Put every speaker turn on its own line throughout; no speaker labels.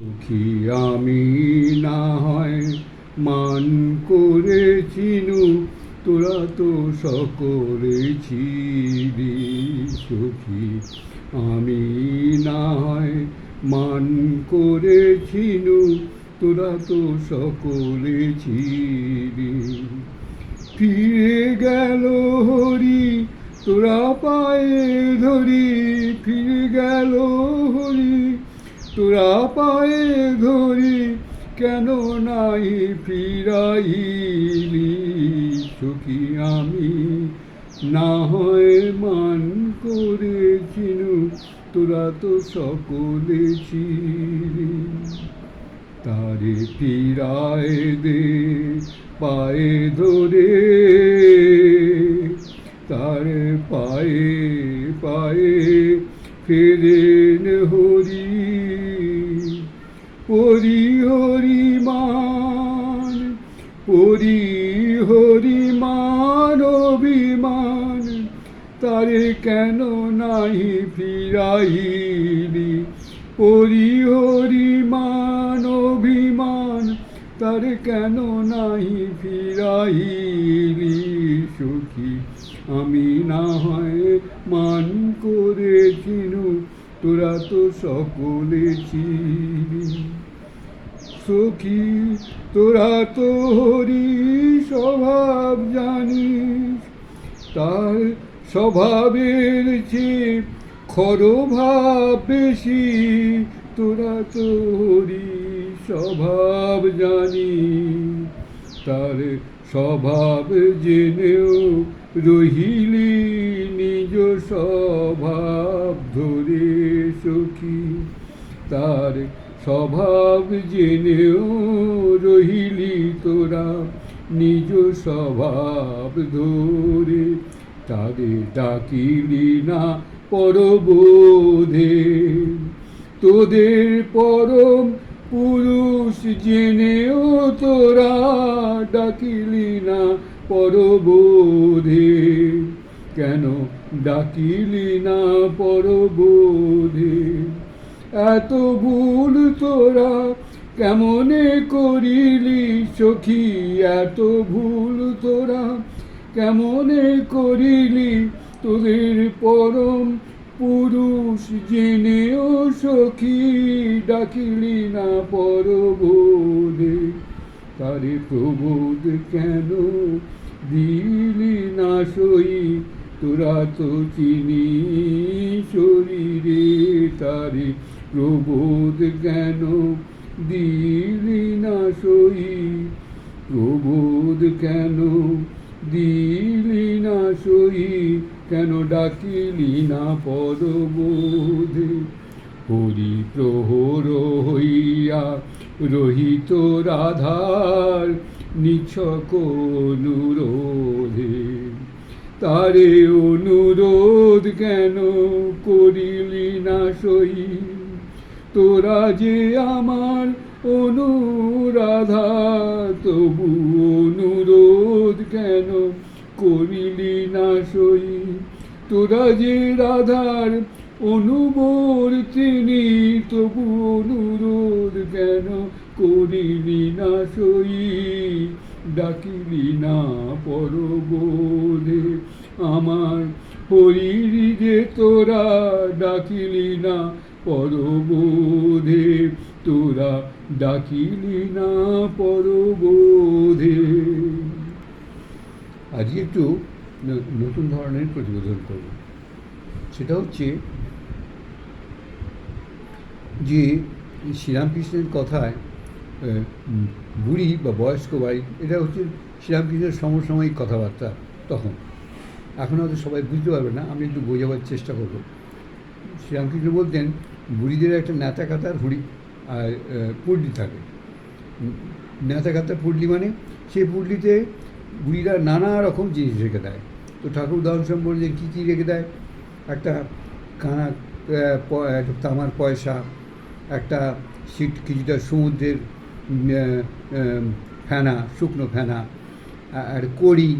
সুখী আমি না হয় মান করেছিনু তোরা তো সকলে সুখী। আমি না হয় মান করেছিনু তোরা তো সকলে ফিরে গেল হরি, তোরা পায়ে ধরি। ফিরে গেল হরি তোরা পায়ে ধরি কেন নাই ফিরাইলি? সুখী আমি না হয় মান করেছিনু, তোরা তো সকলে ছিলি। তারে ফিরায় দে, পায়ে ধরে। তারে পায়ে পায়ে ফেরেন হরি হরি মান পরি হরি মান অভিমান, তারে কেন নাই ফিরাইলি? হরি মান অভিমান, তারে কেন নাই ফিরাইলি সুখী? আমি না হয় মান করেছিনু, তোরা তো সকলে ছিলি সখী, তোরা তো হরি স্বভাব জানিস। তার স্বভাবের চেয়ে খর ভাব বেশি, তোরা তো হরি স্বভাব জানি তার স্বভাব জেনেও রহিলি নিজ স্বভাব ধরে সখী। তার স্বভাব জেনেও রহিলি তোরা, নিজ স্বভাব ধরে। তারে ডাকিলি না পরবোধে। তোদের পরম পুরুষ জেনেও তোরা ডাকিলি না পরবোধে। কেন ডাকিলি না পরবোধে? এত ভুল তোরা কেমনে করিলি সখী? এত ভুল তোরা কেমনে করিলি? তোদের পরম পুরুষ জেনেও সখী ডাকিলি না পরবোধে তারে প্রবোধ কেন দিলি না সই? তোরা তো চিনি শরীরে তারে প্রবোধ কেন দিলি না সই? প্রবোধ কেন দিলি না সই? কেন ডাকিলি না পদবোধে হরি প্রহর হইয়া রহিত রাধার নিছক অনুরোধে। তারে অনুরোধ কেন করিলি না সই? তোরা যে আমার অনুরাধা, তবু অনুরোধ কেন করিলি না সই? তোরা যে রাধার অনুবর্তিনী তবু অনুরোধ কেন করিলি না সই? ডাকিলি না পরবোধে আমার হরির যে তোরা, ডাকিলি না পরবোধে, তোরা ডাকিলি না পরবোধে। আজকে একটু নতুন ধরনের প্রতিবেদন করব। সেটা হচ্ছে যে শ্রীরামকৃষ্ণের কথায় বুড়ি বা বয়স্ক বাড়ি, এটা হচ্ছে শ্রীরামকৃষ্ণের সমসাময়িক কথাবার্তা তখন। এখন হয়তো সবাই বুঝতে পারবে না, আমি একটু বোঝাবার চেষ্টা করব। শ্রীরামকৃষ্ণ বলতেন বুড়িদের একটা নেতা কাতার হুড়ি, আর পুডলি থাকে। নেতা কাতার পুডলি মানে সেই পুডলিতে বুড়িরা নানা রকম জিনিস রেখে দেয়। তো ঠাকুর উদাহরণ যে কী কী রেখে দেয়? একটা কানা একটা তামার পয়সা, একটা সিট কিছুটা সমুদ্রের ফেনা, শুকনো ফেনা আর কড়ি।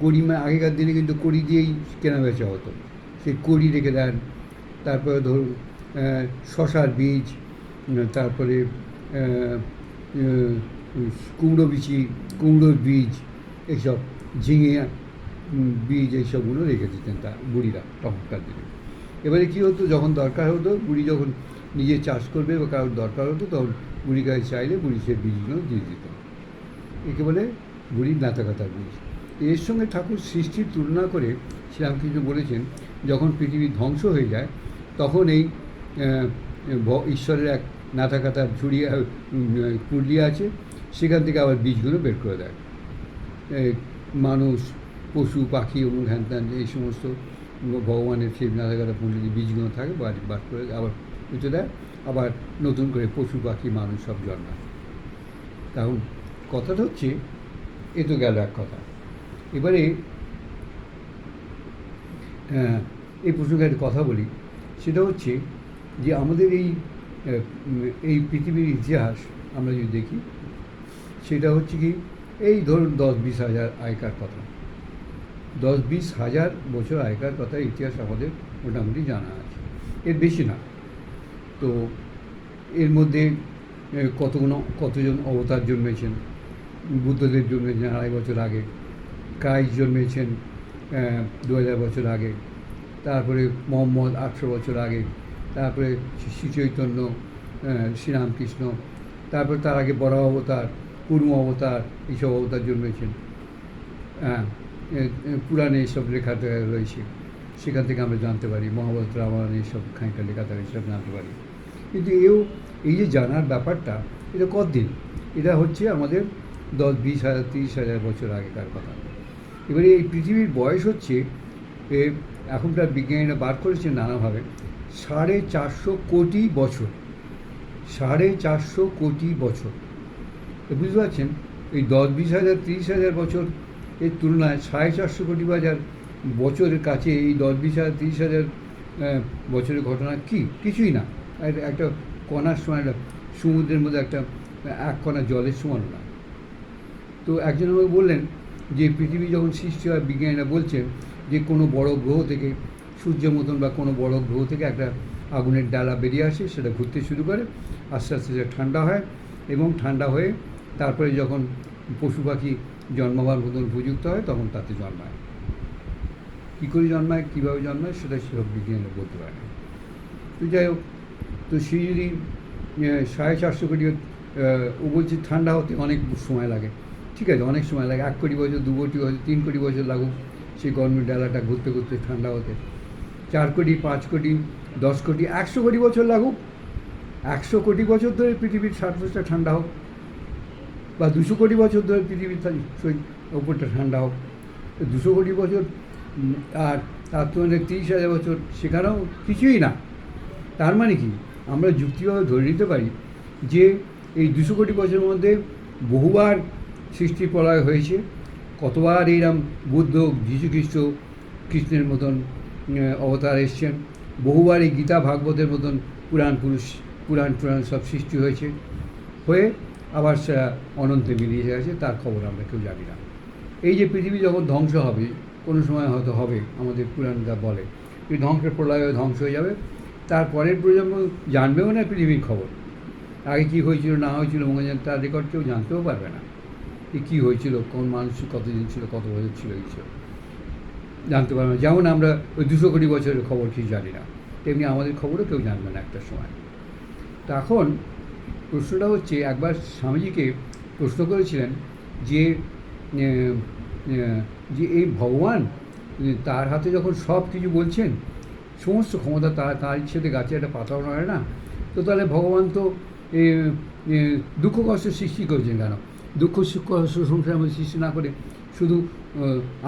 কড়ি মানে আগেকার দিনে কিন্তু কড়ি দিয়েই কেনা বেচা হতো। সেই কড়ি রেখে দেন। তারপরে ধরুন শশার বীজ তারপরে কুমড়ো বিচি, কুমড়োর বীজ, এইসব ঝিঙে বীজ এইসবগুলো রেখে দিতেন তা বুড়িরা তখনকার দিনে। এবারে কী হতো, যখন দরকার হতো, বুড়ি যখন নিজে চাষ করবে বা কারোর দরকার হতো, তখন বুড়ি গায়ে চাইলে বুড়ি সে বীজগুলো দিয়ে দিত। একে বলে বুড়ির নাতাকাতার বীজ। এর সঙ্গে ঠাকুর সৃষ্টির তুলনা করে শ্রীরামকৃষ্ণ বলেছেন, যখন পৃথিবী ধ্বংস হয়ে যায়, তখন এই ঈশ্বরের এক নাতাকাতার ঝুড়ি আহ, উম, পুরলি আছে সেখান থেকে আবার বীজগুলো বের করে দেয়। মানুষ পশু পাখি এবং হ্যান ত্যান এই সমস্ত ভগবানের সেই নাথাকাটা পুঁজি বীজগুলো থাকে বাড়ি বার করে আবার পুঁতে দেয় আবার নতুন করে পশু পাখি মানুষ সব জন্মায়। তখন কথাটা হচ্ছে এ তো গেল এক কথা। এবারে এই প্রসঙ্গে কথা বলি সেটা হচ্ছে যে আমাদের এই এই পৃথিবীর ইতিহাস আমরা যদি দেখি, সেটা হচ্ছে কি, এই ধরুন দশ বিশ হাজার আয়কার কথা। দশ বিশ হাজার বছর আগেকার কথা ইতিহাস আমাদের মোটামুটি জানা আছে। এর বেশি না। তো এর মধ্যে কতগুলো, কতজন অবতার জন্মেছেন? বুদ্ধদেব জন্মেছেন আড়াই বছর আগে। ক্রাইস্ট জন্মেছেন দু হাজার বছর আগে। তারপরে মোহাম্মদ আটশো বছর আগে। তারপরে শ্রী শ্রী চৈতন্য শ্রীরামকৃষ্ণ তারপর তার আগে বড় অবতার কুর্ম অবতার এইসব অবতার জন্মেছেন। হ্যাঁ পুরাণে এইসব লেখা রয়েছে। সেখান থেকে আমরা জানতে পারি মহাভারত রামায়ণ এইসব খানিকটা লেখা থাকে সব জানতে পারি। কিন্তু এও এই যে জানার ব্যাপারটা এটা কতদিন? এটা হচ্ছে আমাদের দশ বিশ হাজার তিরিশ হাজার বছর আগেকার কথা। এবারে এই পৃথিবীর বয়স হচ্ছে এ, এখনকার বিজ্ঞানীরা বার করেছে নানাভাবে। সাড়ে চারশো কোটি বছর। সাড়ে চারশো কোটি বছর। বুঝতে পারছেন? এই দশ, বিশ হাজার, তিরিশ হাজার বছর এর তুলনায় সাড়ে চারশো কোটি বাজার বছরের কাছে এই দশ, বিশ হাজার, তিরিশ হাজার বছরের ঘটনা কি? কিছুই না। একটা কণার সময় একটা সমুদ্রের মধ্যে একটা এক কণা জলের সমান না। তো একজন আমাকে বললেন যে পৃথিবী যখন সৃষ্টি হয়, বিজ্ঞানীরা বলছেন যে কোনো বড় গ্রহ থেকে সূর্যের মতন বা কোনো বড় গ্রহ থেকে একটা আগুনের ডালা বেরিয়ে আসে, সেটা ঘুরতে শুরু করে। আস্তে আস্তে সেটা ঠান্ডা হয় এবং ঠান্ডা হয়ে তারপরে যখন পশু পাখি জন্মাবার মতন উপযুক্ত হয়, তখন তাতে জন্মায়। কী করে জন্মায়, কীভাবে জন্মায়, সেটা সেসব বিজ্ঞানীরা বলতে পারে না। তো যাই হোক, তো সে যদি সাড়ে চারশো কোটি ও বলছে ঠান্ডা হতে অনেক সময় লাগে। ঠিক আছে, অনেক সময় লাগে। এক কোটি বছর, দু কোটি বছর, তিন কোটি বছর লাগুক। সেই গরমের ডালাটা ঘুরতে ঘুরতে ঠান্ডা হতে। চার কোটি, পাঁচ কোটি, দশ কোটি, একশো কোটি বছর লাগুক। একশো কোটি বছর ধরে পৃথিবীর সারফেসটা ঠান্ডা হোক বা দুশো কোটি বছর ধরে পৃথিবীর ওপরটা ঠান্ডা হোক। দুশো কোটি বছর আর তার তুলনায় তিরিশ হাজার বছর সেখানেও কিছুই না। তার মানে কি? আমরা যুক্তিভাবে ধরে নিতে পারি যে এই দুশো কোটি বছরের মধ্যে বহুবার সৃষ্টি প্রলয় হয়েছে, কতবার এইরকম বুদ্ধ যীশুখ্রিস্ট কৃষ্ণের মতন অবতার এসছেন। বহুবার এই গীতা ভাগবতের মতন পুরাণ পুরুষ পুরাণ পুরাণ সব সৃষ্টি হয়েছে। হয়ে আবার সেটা অনন্তে মিলিয়ে গেছে তার খবর আমরা কেউ জানি না। এই যে পৃথিবী যখন ধ্বংস হবে, কোনো সময় হয়তো হবে, আমাদের পুরাণরা বলে। এই ধ্বংসের প্রলয় ধ্বংস হয়ে যাবে। তারপরের প্রজন্ম জানবেও না পৃথিবীর খবর। আগে কী হয়েছিল, না হয়েছিল মঙ্গলজান তার রেকর্ড কেউ জানতেও পারবে না। কী হয়েছিল, কোন মানুষ কতদিন ছিল, কত বছর ছিল এইসব জানতে পারবে না। যেমন আমরা ওই দুশো কোটি বছরের খবর কিছু জানি না। তেমনি আমাদের খবরও কেউ জানবে না একটা সময়। তো এখন প্রশ্নটা হচ্ছে, একবার স্বামীজিকে প্রশ্ন করেছিলেন যে যে এই ভগবান তার হাতে যখন সব কিছু বলছেন, সমস্ত ক্ষমতা তার তার ইচ্ছেতে গাছে একটা পাতাও নড়ে না। তো তাহলে ভগবান তো দুঃখ কষ্ট সৃষ্টি করেছেন কেন? দুঃখ সুখ কষ্ট মধ্যে সৃষ্টি না করে শুধু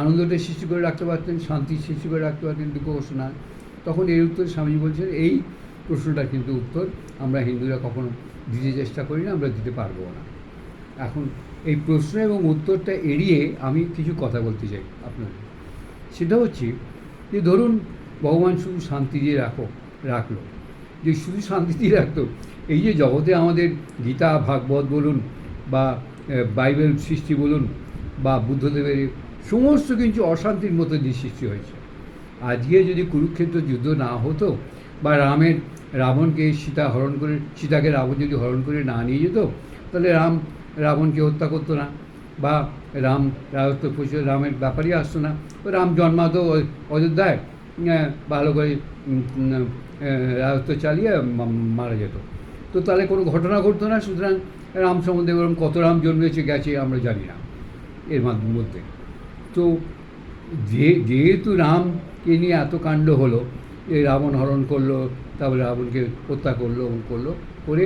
আনন্দটা সৃষ্টি করে রাখতে পারতেন, শান্তি সৃষ্টি করে রাখতে পারতেন দুঃখ না। তখন এর উত্তর স্বামীজি বলছেন, এই প্রশ্নটা কিন্তু উত্তর, আমরা হিন্দুরা কখনো দিতে চেষ্টা করি না, আমরা দিতে পারব না। এখন এই প্রশ্ন এবং উত্তরটা এড়িয়ে আমি কিছু কথা বলতে চাই আপনাদের। সেটা হচ্ছে যে ধরুন, ভগবান শুধু শান্তি দিয়ে রাখো, রাখল। যে শুধু শান্তি দিয়ে রাখতো, এই যে জগতে আমাদের গীতা, ভাগবত বলুন বা বাইবেল সৃষ্টি বলুন বা বুদ্ধদেবের সমস্ত কিছু অশান্তির মতো দিয়ে সৃষ্টি হয়েছে। আজকে যদি কুরুক্ষেত্র যুদ্ধ না হতো বা রামের, রাবণকে সীতা হরণ করে, সীতাকে রাবণ যদি হরণ করে না নিয়ে যেত, তাহলে রাম রাবণকে হত্যা করতো না বা রাম রাজত্ব পুষে রামের ব্যাপারই আসতো না। রাম জন্মাতো অযোধ্যায় ভালো করে রাজত্ব চালিয়ে মারা যেত। তো তাহলে কোনো ঘটনা ঘটতো না, সুতরাং রাম সম্বন্ধে ওরকম কত রাম জন্মেছে, গেছে আমরা জানি না। এর মধ্যে। তো যে, যেহেতু রামকে নিয়ে এত কাণ্ড হলো এই রাবণ হরণ করল, তারপরে রাবণকে হত্যা করল করল, করে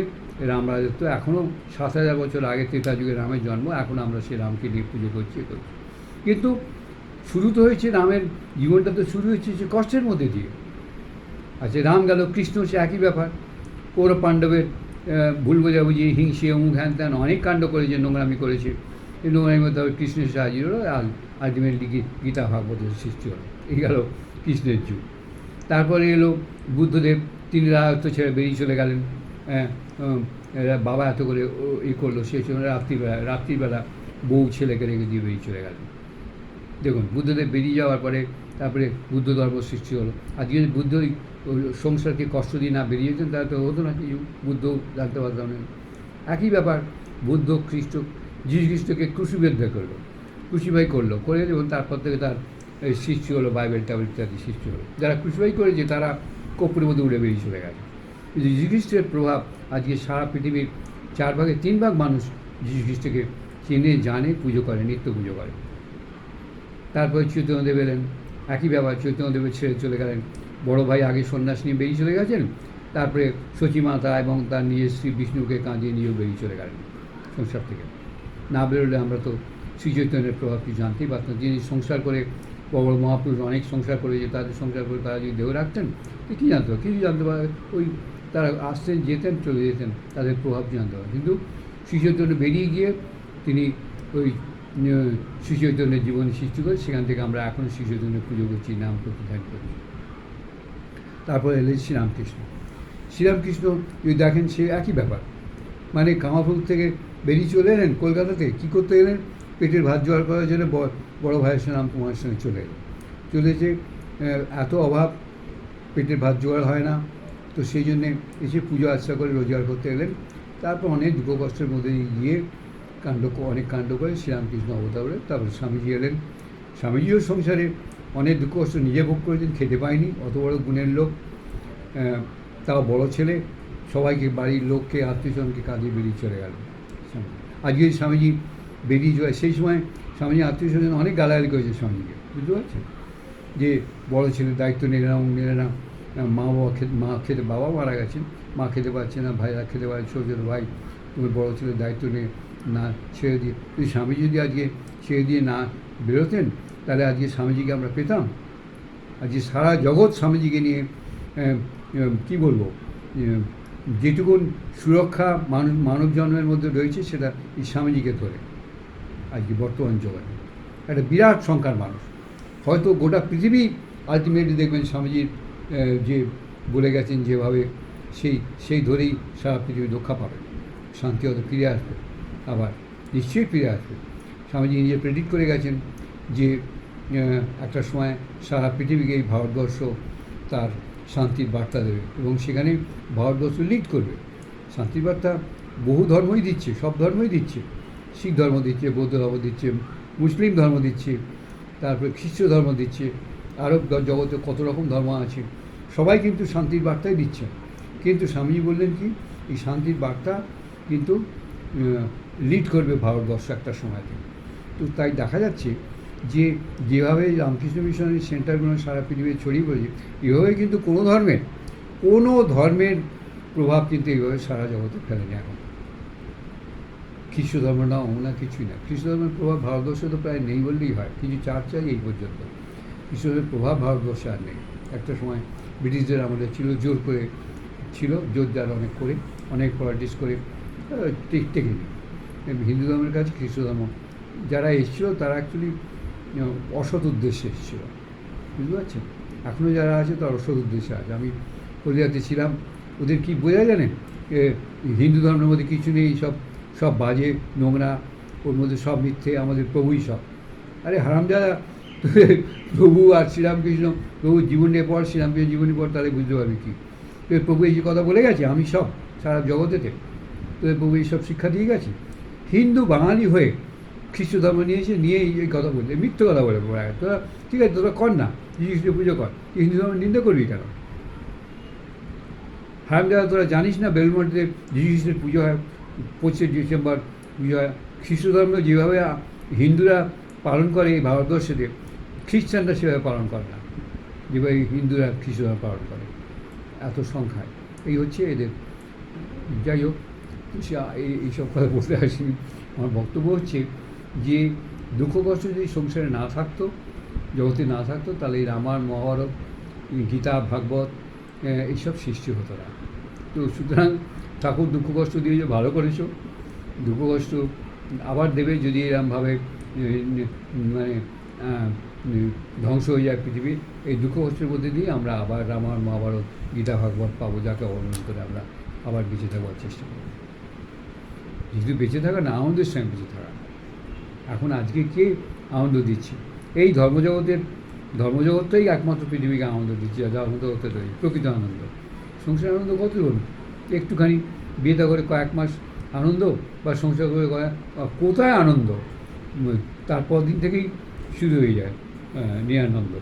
রাম রাজত্ব, এখনও সাত হাজার বছর আগে ত্রেতা যুগে রামের জন্ম, এখন আমরা সেই রামকে নিয়ে পুজো করছি করছি। কিন্তু শুরু তো হয়েছে রামের, জীবনটা তো শুরু হয়েছে সে কষ্টের মধ্যে দিয়ে। আচ্ছা রাম গেল, কৃষ্ণ সে একই ব্যাপার। কৌরব পাণ্ডবের ভুল বোঝাবুঝি, হিংসে, অমুক, হ্যান ত্যান, অনেক কাণ্ড করেছে, নোংরামি করেছে। এই মধ্যে আবার কৃষ্ণের হাজির হলো আর আলটিমেটলি গীতা ভাগবতের সৃষ্টি হলো। এই গেল কৃষ্ণের যুগ। তারপরে এলো বুদ্ধদেব তিনি রাজত্ব ছেড়ে বেরিয়ে চলে গেলেন। হ্যাঁ, বাবা এত করে ই করল সেই সময় রাত্রিবেলা রাত্রিবেলা বউ ছেলেকে রেখে দিয়ে বেরিয়ে চলে গেলেন। দেখুন বুদ্ধদেব বেরিয়ে যাওয়ার পরে তারপরে বুদ্ধ ধর্ম সৃষ্টি হলো। আজকে যদি বুদ্ধ সংসারকে কষ্ট দিয়ে না বেরিয়েছেন তাহলে তো হতো না কিছু। বুদ্ধ জানতে পারতাম না। একই ব্যাপার বুদ্ধ খ্রিস্ট যীশু খ্রিস্টকে ক্রুশিবেদ্ধ করল। ক্রুশিবাই করল, করে এবং তারপর থেকে তার সৃষ্টি হলো, বাইবেল টাইবেল ইত্যাদি সৃষ্টি হলো। যারা ক্রুশিবাই করেছে, তারা কপুরের মধ্যে উড়ে বেরিয়ে চলে গেছে। কিন্তু যীশু খ্রিস্টের প্রভাব আজকে সারা পৃথিবীর চার ভাগে তিন ভাগ মানুষ যীশু খ্রিস্টকে চেনে, জানে, পুজো করে, নিত্য পুজো করে। তারপরে চৈতন্যদেব এলেন। একই ব্যাপার চৈতন্যদেবের ছেড়ে চলে গেলেন। বড় ভাই আগে সন্ন্যাস নিয়ে বেরিয়ে চলে গেছেন। তারপরে সচিমাতা এবং তার নিজের শ্রী বিষ্ণুকে কাঁদিয়ে নিয়েও বেরিয়ে চলে গেলেন সংসার থেকে। না বেরোলে আমরা তো শ্রী চৈতন্যের প্রভাব কিছু জানতেই পারতাম। যিনি সংসার করে বড় মহাপুরুষ অনেক সংসার করে যে তাদের সংসার করে তারা যদি দেহ রাখতেন কী জানতো কিছু জানতে পারে ওই তারা আসতেন যেতেন চলে যেতেন তাদের প্রভাব জানতে পারে কিন্তু শ্রী চৈতন্য বেরিয়ে গিয়ে তিনি ওই উম, জীবন সৃষ্টি করে সেখান থেকে আমরা এখনও শ্রী চৈতন্যের পুজো করছি নাম করতে করছি তারপরে এলেন শ্রীরামকৃষ্ণ। শ্রীরামকৃষ্ণ যদি দেখেন সে একই ব্যাপার। মানে কামাফুল থেকে বেরিয়ে চলে এলেন কলকাতাতে। কী করতে এলেন পেটের ভাত জোগাড় করার জন্য বড় ভাইয়ের সঙ্গে রামকুমারের সঙ্গে চলে এলেন। চলেছে আহ, এত অভাব পেটের ভাত জোগাড় হয় না। তো সেই জন্যে এসে পুজো আর্চা করে রোজগার করতে এলেন। তারপর অনেক দুঃখ কষ্টের মধ্যে গিয়ে কাণ্ড অনেক কাণ্ড করে শ্রীরামকৃষ্ণ অবতার তারপরে স্বামীজি এলেন। স্বামীজিও সংসারে অনেক দুঃখ কষ্ট নিজে ভোগ করেছেন খেতে পায়নি অত বড় গুণের লোক। তাও বড় ছেলে। সবাইকে বাড়ির লোককে আত্মীয়জনকে কাজে বেরিয়ে চলে গেল। আজকে স্বামীজি বেরিয়ে যায় সেই সময় স্বামীজি আত্মীয় স্বজন অনেক গালাগালি করেছে স্বামীজিকে, বুঝতে পারছেন? যে বড় ছেলে দায়িত্ব নিলে না নিলে না। মা বাবা খেতে মা খেতে বাবা মারা গেছেন, মা খেতে পারছে না, ভাইরা খেতে পারছে ছোটো ছোটো ভাই, তুমি বড় ছেলের দায়িত্ব নিয়ে না ছেড়ে দিয়ে যদি স্বামী যদি আজকে ছেড়ে দিয়ে না বেরোতেন, তাহলে আজকে স্বামীজিকে আমরা পেতাম। আজকে সারা জগৎ স্বামীজিকে নিয়ে কী বলব? যেটুকুন সুরক্ষা মানব মানব জন্মের মধ্যে রয়েছে, সেটা এই স্বামীজিকে ধরে আজকে বর্তমান জগতে একটা বিরাট সংখ্যার মানুষ। হয়তো গোটা পৃথিবী আলটিমেটলি দেখবেন স্বামীজির যে বলে গেছেন যেভাবে সেই সেই ধরেই সারা পৃথিবী রক্ষা পাবে। শান্তি হয়তো ফিরে আসবে, আবার নিশ্চয়ই ফিরে আসবে। স্বামীজি নিজে প্রেডিক্ট করে গেছেন যে একটা সময় সারা পৃথিবীকে এই ভারতবর্ষ তার শান্তির বার্তা দেবে এবং সেখানে ভারতবর্ষ লিড করবে। শান্তির বার্তা বহু ধর্মই দিচ্ছে, সব ধর্মই দিচ্ছে। শিখ ধর্ম দিচ্ছে, বৌদ্ধ ধর্ম দিচ্ছে, মুসলিম ধর্ম দিচ্ছে, তারপরে খ্রিস্ট ধর্ম দিচ্ছে, আরও গ- জগতে কত রকম ধর্ম আছে, সবাই কিন্তু শান্তির বার্তাই দিচ্ছে। কিন্তু স্বামীজি বললেন কি, এই শান্তির বার্তা কিন্তু লিড করবে ভারতবর্ষ একটা সময়তে তো তাই দেখা যাচ্ছে যে যেভাবে রামকৃষ্ণ মিশনের সেন্টারগুলো সারা পৃথিবীতে ছড়িয়ে পড়েছে, এভাবে কিন্তু কোনো ধর্মের কোনো ধর্মের প্রভাব কিন্তু এইভাবে সারা জগতে ফেলেনি এখন। খ্রিস্ট ধর্ম না অন্য না কিছুই না। খ্রিস্ট ধর্মের প্রভাব ভারতবর্ষে তো প্রায় নেই বললেই হয় কিছু চার্চাই এই পর্যন্ত। খ্রিস্ট ধর্মের প্রভাব ভারতবর্ষে আর নেই। একটা সময় ব্রিটিশদের আমাদের ছিল, জোর করে ছিল, জোর জার অনেক করে, অনেক পলিটিক্স করে টেকেনি। হিন্দু ধর্মের কাছে খ্রিস্ট ধর্ম। যারা এসেছিল তারা অ্যাকচুয়ালি অসৎ উদ্দেশ্যে এসেছিল। বুঝতে পারছেন? এখনও যারা আছে তারা অসৎ উদ্দেশ্যে আছে। আমি কলিয়াতে ছিলাম। ওদের কি বোঝা জানেন হিন্দু ধর্মের মধ্যে কিছু নেই, সব সব বাজে, নোংরা, ওর মধ্যে সব মিথ্যে, আমাদের প্রভুই সব। আরে হারামজাদা, প্রভু আর শ্রীরামকৃষ্ণ, প্রভু জীবনের পর, শ্রীরামকৃষ্ণ জীবনের পর, তাহলে বুঝতে পারবি কি? তোদের প্রভু এই যে কথা বলে গেছে, আমি সব, সারা জগতেতে। তোদের প্রভু এইসব শিক্ষা দিয়ে গেছে। হিন্দু বাঙালি হয়ে খ্রিস্ট ধর্ম নিয়েছে, নিয়ে এই কথা বলছে। মিথ্যে কথা বলে পড়া তোরা ঠিক আছে, তোরা কর না। যীশু খ্রিস্টের পুজো কর। হিন্দু ধর্ম নিন্দা করবি কেন? হারামজাদা তোরা জানিস না যীশু খ্রিস্টের পুজো হয়, পঁচিশে ডিসেম্বর পুজো হয়। খ্রিস্ট ধর্ম যেভাবে হিন্দুরা পালন করে এই ভারতবর্ষেতে খ্রিস্টানরা সেভাবে পালন করে না। যেভাবে হিন্দুরা খ্রিস্ট ধর্ম পালন করে। এত সংখ্যায় এই হচ্ছে এদের। যাই হোক এই এইসব কথা বলতে আসি আমার বক্তব্য হচ্ছে যে দুঃখ কষ্ট যদি সংসারে না থাকতো, জগতে না থাকতো, তাহলে এই রামায়ণ, মহাভারত গীতা, ভাগবত এইসব সৃষ্টি হতো না। তো সুতরাং ঠাকুর দুঃখ কষ্ট দিয়ে যে ভালো করেছ দুঃখ কষ্ট আবার দেবে যদি এরমভাবে মানে ধ্বংস হয়ে যায় পৃথিবী, এই দুঃখ কষ্টের মধ্যে দিয়ে আমরা আবার রামায়ণ, মহাভারত, গীতা, ভাগবত পাবো, যাকে অবলম্বন করে আমরা আবার বেঁচে থাকবার চেষ্টা করব। যেহেতু বেঁচে থাকা না, আমাদের সঙ্গে বেঁচে থাকা। এখন আজকে কে আনন্দ দিচ্ছে? এই ধর্মজগতের, ধর্মজগতটাই একমাত্র পৃথিবীকে আনন্দ দিচ্ছে যা আনন্দ হতে তৈরি প্রকৃত আনন্দ। সংসার আনন্দ কত হল একটুখানি বিয়েটা করে কয়েক মাস আনন্দ, বা সংসার করে কোথায় আনন্দ? তারপর দিন থেকেই শুরু হয়ে যায় নিরানন্দ।